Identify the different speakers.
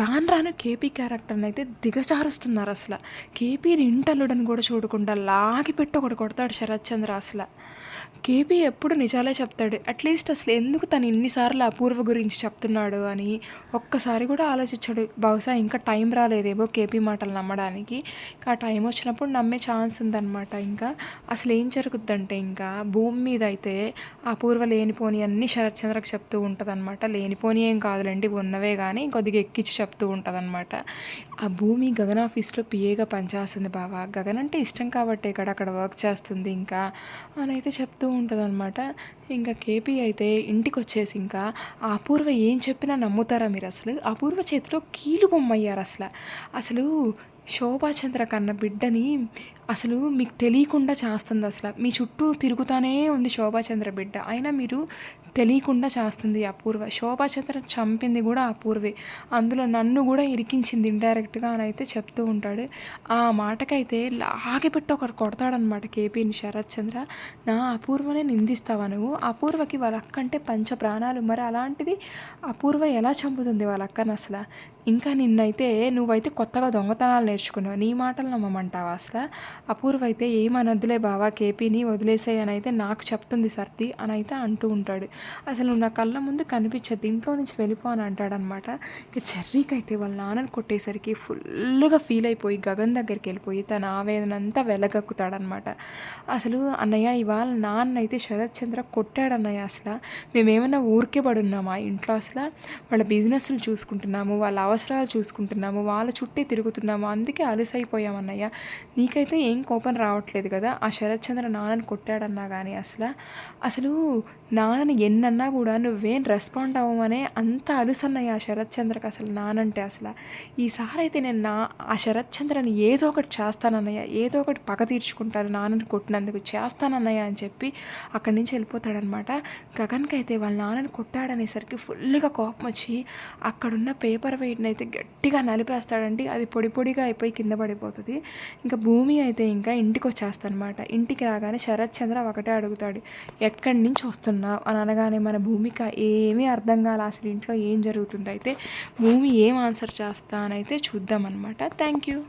Speaker 1: రాను రాను కేపీ క్యారెక్టర్ని అయితే దిగజారుస్తున్నారు అసలు. కేపీని ఇంటల్లుడని కూడా చూడకుండా లాగి పెట్టి ఒకటి కొడతాడు శరత్ చంద్ర అసలు. కేపీ ఎప్పుడు నిజాలే చెప్తాడు. అట్లీస్ట్ అసలు ఎందుకు తను ఇన్నిసార్లు అపూర్వ గురించి చెప్తున్నాడు అని ఒక్కసారి కూడా ఆలోచించాడు. బహుశా ఇంకా టైం రాలేదేమో కేపీ మాటలు నమ్మడానికి. ఆ టైం వచ్చినప్పుడు నమ్మే ఛాన్స్ ఉందన్నమాట ఇంకా. అసలు ఏం జరుగుద్దంటే ఇంకా భూమి మీద అయితే అపూర్వ లేనిపోని అన్ని శరత్ చంద్రకు చెప్తూ ఉంటుంది అనమాట లేనిపోని ఏం కాదులేండి ఉన్నవే కానీ కొద్దిగా ఎక్కించి చెప్తూ ఉంటుంది అనమాట ఆ భూమి గగన్ ఆఫీస్లో పిఏగా పనిచేస్తుంది బావా. గగన్ అంటే ఇష్టం కాబట్టి ఇక్కడ అక్కడ వర్క్ చేస్తుంది ఇంకా అని అయితే చెప్తూ ఉంటుంది అనమాట ఇంకా కేపీ అయితే ఇంటికి వచ్చేసి ఇంకా అపూర్వ ఏం చెప్పినా నమ్ముతారా మీరు అసలు? అపూర్వ చేతిలో కీలు బొమ్మ అయ్యారు అసలు అసలు శోభాచంద్ర కన్న బిడ్డని అసలు మీకు తెలియకుండా చేస్తుంది అసలు. మీ చుట్టూ తిరుగుతానే ఉంది శోభాచంద్ర బిడ్డ. అయినా మీరు తెలియకుండా చేస్తుంది అపూర్వ. శోభాచంద్ర చంపింది కూడా అపూర్వే. అందులో నన్ను కూడా ఇరికించింది ఇండైరెక్ట్గా అని అయితే చెప్తూ ఉంటాడు. ఆ మాటకైతే లాగిపెట్టి ఒకరు కొడతాడనమాట కేపీని శరత్ చంద్ర. నా అపూర్వనే నిందిస్తావా నువ్వు? అపూర్వకి వాళ్ళ అక్క అంటే పంచ ప్రాణాలు. మరి అలాంటిది అపూర్వ ఎలా చంపుతుంది వాళ్ళ అక్కను అసలు? ఇంకా నిన్నైతే నువ్వైతే కొత్తగా దొంగతనాలు నేర్చుకున్నావు. నీ మాటలు నమ్మమంటావా అసలు? అపూర్వ అయితే ఏమనొద్దులే బావా కేపీని వదిలేసాయి అని అయితే నాకు చెప్తుంది సర్ది అని అయితే అంటూ ఉంటాడు. అసలు నువ్వు నా కళ్ళ ముందు కనిపించదు ఇంట్లో నుంచి వెళ్ళిపో అని అంటాడనమాట ఇక చెర్రీకి అయితే వాళ్ళ నాన్నని కొట్టేసరికి ఫుల్గా ఫీల్ అయిపోయి గగన్ దగ్గరికి వెళ్ళిపోయి తన ఆవేదన అంతా వెలగక్కుతాడనమాట అసలు అన్నయ్య ఇవాళ నాన్న అయితే శరత్ చంద్ర కొట్టాడన్నయ్య అసలు. మేమేమన్నా ఊరికే పడున్నామా ఇంట్లో అసలు? వాళ్ళ బిజినెస్లు చూసుకుంటున్నాము వాళ్ళ అవసరాలు చూసుకుంటున్నాము వాళ్ళ చుట్టే తిరుగుతున్నాము అందుకే అలసైపోయామన్నయ్య. నీకైతే ఏం కోపం రావట్లేదు కదా? ఆ శరత్చంద్ర నాన్నని కొట్టాడన్నా కానీ అసలు. అసలు నాన్నని ఎన్నన్నా కూడా నువ్వేం రెస్పాండ్ అవ్వమనే అంత అలుసన్నయ్య ఆ శరత్చంద్రకి అసలు నానంటే అసలు. ఈసారి అయితే నేను నా ఆ శరత్చంద్రని ఏదో ఒకటి చేస్తానన్నయ్య ఏదో ఒకటి పగ తీర్చుకుంటాను నాన్నని కొట్టినందుకు చేస్తానన్నయ్య అని చెప్పి అక్కడి నుంచి వెళ్ళిపోతాడనమాట గగన్కి అయితే వాళ్ళ నాన్నని కొట్టాడనేసరికి ఫుల్గా కోపం వచ్చి అక్కడున్న పేపర్ వెయిట్ వెయిట్ని అయితే గట్టిగా నలిపేస్తాడండి అది పొడి పొడిగా అయిపోయి కింద పడిపోతుంది. ఇంకా భూమి అయితే ఇంకా ఇంటికి వచ్చేస్తానమాట. ఇంటికి రాగానే శరత్ చంద్ర ఒకటే అడుగుతాడు ఎక్కడి నుంచి వస్తున్నావు? అని అనగానే మన భూమిక ఏమీ అర్థం కాలే అసలు ఇంట్లో ఏం జరుగుతుందో అయితే భూమి ఏం ఆన్సర్ చేస్తా? అని అయితే చూద్దామన్నమాట. Thank you